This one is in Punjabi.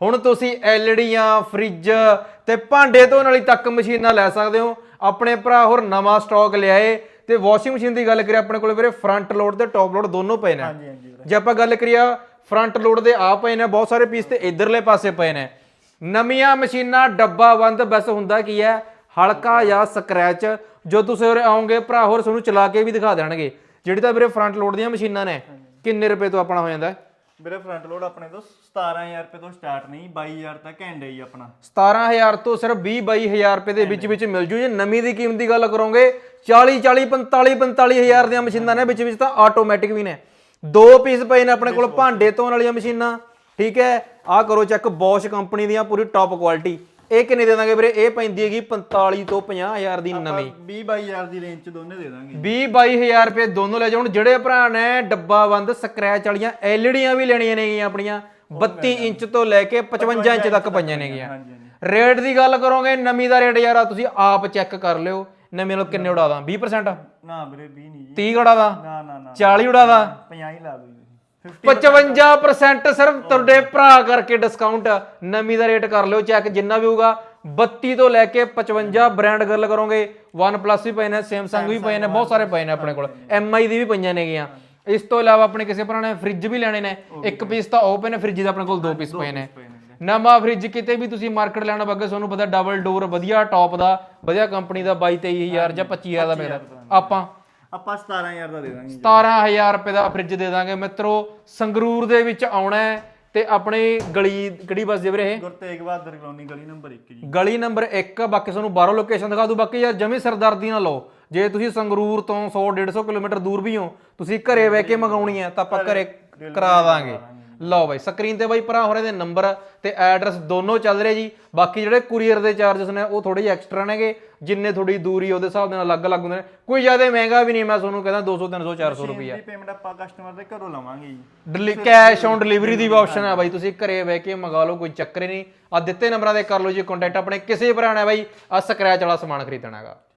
ਹੁਣ ਤੁਸੀਂ ਐਲਡੀਆਂ ਫ੍ਰਿਜ ਤੇ ਭਾਂਡੇ ਧੋਣ ਵਾਲੀ ਤੱਕ ਮਸ਼ੀਨਾਂ ਲੈ ਸਕਦੇ ਹੋ। ਆਪਣੇ ਭਰਾ ਹੋਰ ਨਵਾਂ ਸਟਾਕ ਲਿਆਏ ਤੇ ਵਾਸ਼ਿੰਗ ਮਸ਼ੀਨ ਦੀ ਗੱਲ ਕਰੀਏ ਆਪਣੇ ਕੋਲ ਵੀਰੇ ਫਰੰਟ ਲੋਡ ਤੇ ਟੌਪ ਲੋਡ ਦੋਨੋਂ ਪਏ ਨੇ। ਹਾਂਜੀ ਹਾਂਜੀ ਵੀਰੇ। ਜੇ ਆਪਾਂ ਗੱਲ ਕਰੀਏ ਫਰੰਟ ਲੋਡ ਦੇ ਆ ਪਏ ਨੇ ਬਹੁਤ ਸਾਰੇ ਪੀਸ ਤੇ ਇਧਰਲੇ ਪਾਸੇ ਪਏ ਨੇ। ਨਵੀਆਂ ਮਸ਼ੀਨਾਂ ਡੱਬਾ ਬੰਦ ਬਸ ਹੁੰਦਾ ਕੀ ਹੈ ਹਲਕਾ ਜਾਂ ਸਕ੍ਰੈਚ ਜੋ ਤੁਸੀਂ ਉਰੇ ਆਓਗੇ ਭਰਾ ਹੋਰ ਤੁਹਾਨੂੰ ਚਲਾ ਕੇ ਵੀ ਦਿਖਾ ਦੇਣਗੇ। ਜਿਹੜੀ ਤਾਂ ਵੀਰੇ ਫਰੰਟ ਲੋਡ ਦੀਆਂ ਮਸ਼ੀਨਾਂ ਨੇ ਕਿੰਨੇ ਰੁਪਏ ਤੋਂ ਆਪਣਾ ਹੋ ਜਾਂਦਾ? ਹੈ? ਵੀਰੇ ਫਰੰਟ ਲੋਡ ਆਪਣੇ ਤੋਂ 17000 ਰੁਪਏ ਤੋਂ ਸਟਾਰਟ ਨਹੀਂ 22000 ਤੱਕ ਐਂਡ ਹੈ ਜੀ ਆਪਣਾ। 17000 ਤੋਂ ਸਿਰਫ 20 22000 ਰੁਪਏ ਦੇ ਵਿੱਚ ਵਿੱਚ ਮਿਲ ਜੂ ਜੇ ਨਵੀਂ ਦੀ ਕੀਮਤ ਦੀ ਗੱਲ ਕਰੋਗੇ 40 40 45 45000 ਦੀਆਂ ਮਸ਼ੀਨਾਂ ਨੇ ਵਿੱਚ ਵਿੱਚ ਤਾਂ ਆਟੋਮੈਟਿਕ ਵੀ ਨੇ। ਦੋ ਪੀਸ ਪਏ ਨੇ ਆਪਣੇ ਕੋਲ ਭਾਂਡੇ ਧੋਣ ਵਾਲੀਆਂ ਮਸ਼ੀਨਾਂ ਠੀਕ ਹੈ। ਆਹ ਕਰੋ ਚੈੱਕ ਬੋਸ਼ ਕੰਪਨੀ ਦੀਆਂ ਪੂਰੀ ਟੌਪ ਕੁਆਲਿਟੀ ਇਹ ਕਿੰਨੇ ਦੇ ਦਾਂਗੇ ਵੀਰੇ? ਇਹ ਪੈਂਦੀ ਹੈਗੀ 45 ਤੋਂ 50000 ਦੀ ਨਵੀਂ। 20 22000 ਦੀ ਰੇਂਜ ਚ ਦੋਨੇ ਦੇ ਦਾਂਗੇ। 20 22000 ਰੁਪਏ ਦੋਨੋਂ ਲੈ ਜਾਓ। ਜਿਹੜੇ ਭਰਾ ਨੇ ਡੱਬਾ ਬੰਦ ਸਕ੍ਰੈਚ ਵਾਲੀਆਂ ਐਲਈਡੀਆਂ ਵੀ ਲੈਣੀਆਂ ਨੇਗੀਆਂ ਆਪਣੀਆਂ। 32 ਇੰਚ ਤੋਂ ਲੈ ਕੇ 55 ਇੰਚ ਤੱਕ ਪਈਆਂ ਨੇਗੀਆਂ। ਹਾਂਜੀ ਹਾਂਜੀ। ਰੇਟ ਦੀ ਗੱਲ ਕਰੋਗੇ ਨਵੀਂ ਦਾ ਰੇਟ ਯਾਰ ਤੁਸੀਂ ਆਪ ਚੈੱਕ ਕਰ ਲਿਓ। ਨਵੇਂ ਲੋਕ ਕਿੰਨੇ ਉਡਾ ਦਾਂ? 20% ਨਾ ਵੀਰੇ 20 ਨਹੀਂ ਜੀ। 30 ਉਡਾ ਦਾਂ? ਨਾ ਨਾ ਨਾ। 40 ਉਡਾ ਦਾਂ? 50 ਹੀ ਲਾ ਦੋ 55% ਸਿਰਫ ਤੁਹਾਡੇ ਭਰਾ ਕਰਕੇ ਡਿਸਕਾਊਂਟ ਨਵੀਂ ਦਾ ਰੇਟ ਕਰ ਲਿਓ ਚੈੱਕ ਜਿੰਨਾ ਵੀ ਹੋਊਗਾ 32 ਤੋਂ ਲੈ ਕੇ 55 ਬ੍ਰਾਂਡ ਗੱਲ ਕਰੋਗੇ OnePlus ਵੀ ਪਏ ਨੇ Samsung ਵੀ ਪਏ ਨੇ ਬਹੁਤ ਸਾਰੇ ਪਏ ਨੇ ਆਪਣੇ ਕੋਲ MI ਦੀ ਵੀ ਪਈਆਂ ਨੇਗੀਆਂ। ਇਸ ਤੋਂ ਇਲਾਵਾ ਆਪਣੇ ਕਿਸੇ ਭਰਾ ਨੇ ਫ੍ਰਿਜ ਵੀ ਲੈਣੇ ਨੇ ਇੱਕ ਪੀਸ ਤਾਂ ਉਹ ਪਏ ਨੇ ਫ੍ਰਿਜ ਦੇ ਆਪਣੇ ਕੋਲ ਦੋ ਪੀਸ ਪਏ ਨੇ। ਨਵਾਂ ਫ੍ਰਿਜ ਕਿਤੇ ਵੀ ਤੁਸੀਂ ਮਾਰਕੀਟ ਲੈਣਾ ਬੱਗੇ ਤੁਹਾਨੂੰ ਪਤਾ ਡਬਲ ਡੋਰ ਵਧੀਆ ਟੌਪ ਦਾ ਵਧੀਆ ਕੰਪਨੀ ਦਾ 22 23000 ਜਾਂ 25000 ਦਾ ਮਿਲਦਾ। ਆਪਾਂ ਆਪਾਂ 17000 ਦਾ ਦੇ ਦਾਂਗੇ ਜੀ। 17000 ਰੁਪਏ ਦਾ ਫ੍ਰਿਜ ਦੇ ਦਾਂਗੇ। ਮਿੱਤਰੋ ਸੰਗਰੂਰ ਦੇ ਵਿੱਚ ਆਉਣਾ ਹੈ ਤੇ ਆਪਣੀ ਗਲੀ ਕਿਹੜੀ ਬਸ ਦੇ ਵੀਰੇ ਇਹ? ਗੁਰ ਤੇਗ ਬਹਾਦਰ ਕਲੋਨੀ ਗਲੀ ਨੰਬਰ 1 ਜੀ। ਗਲੀ ਨੰਬਰ 1 ਬਾਕੀ ਤੁਹਾਨੂੰ ਬਾਹਰੋਂ ਲੋਕੇਸ਼ਨ ਦਿਖਾ ਦੂ ਬਾਕੀ ਯਾਰ ਜਮੀ ਸਰਦਰਦੀ ਨਾ ਲਓ। ਜੇ ਤੁਸੀਂ ਸੰਗਰੂਰ ਤੋਂ 100 150 ਕਿਲੋਮੀਟਰ ਦੂਰ ਵੀ ਹੋ ਤੁਸੀਂ ਘਰੇ ਬਹਿ ਕੇ ਮੰਗਾਉਣੀ ਹੈ ਤਾਂ ਆਪਾਂ ਘਰੇ ਕਰਾ ਦਾਂਗੇ। ਲਓ ਬਾਈ ਸਕਰੀਨ ਤੇ ਬਾਈ ਭਰਾ ਹੋਰੇ ਦੇ ਨੰਬਰ ਤੇ ਐਡਰੈਸ ਦੋਨੋਂ ਚੱਲ ਰਹੇ ਜੀ। ਬਾਕੀ ਜਿਹੜੇ ਕੁਰੀਅਰ ਦੇ ਚਾਰजेस ਨੇ ਉਹ ਥੋੜੇ ਜਿਹੇ ਐਕਸਟਰਾ ਨੇਗੇ ਜਿੰਨੇ ਥੋੜੀ ਦੂਰੀ ਉਹਦੇ ਹਿਸਾਬ ਦੇ ਨਾਲ ਅਲੱਗ-ਅਲੱਗ ਹੁੰਦੇ ਨੇ। ਕੋਈ ਜ਼ਿਆਦਾ ਮਹਿੰਗਾ ਵੀ ਨਹੀਂ ਮੈਂ ਤੁਹਾਨੂੰ ਕਹਿੰਦਾ 200 300 400 ਰੁਪਈਆ। ਪੇਮੈਂਟ ਆਪਾਂ ਕਸਟਮਰ ਦੇ ਘਰੋਂ ਲਵਾਂਗੇ ਜੀ। ਕੈਸ਼ ਔਨ ਡਿਲੀਵਰੀ ਦੀ ਵੀ ਆਪਸ਼ਨ ਹੈ ਬਾਈ ਤੁਸੀਂ ਘਰੇ ਬਹਿ ਕੇ ਮੰਗਾ ਲਓ ਕੋਈ ਚੱਕਰ ਨਹੀਂ। ਆ ਦਿੱਤੇ ਨੰਬਰਾਂ ਤੇ ਕਰ ਲਓ ਜੀ ਕੰਟੈਕਟ ਆਪਣੇ ਕਿਸੇ ਭਰਾ ਨੇ ਬਾਈ ਆ ਸਕ੍ਰੈਚ ਵਾਲਾ ਸਮਾਨ ਖਰੀਦਣਾ ਹੈਗਾ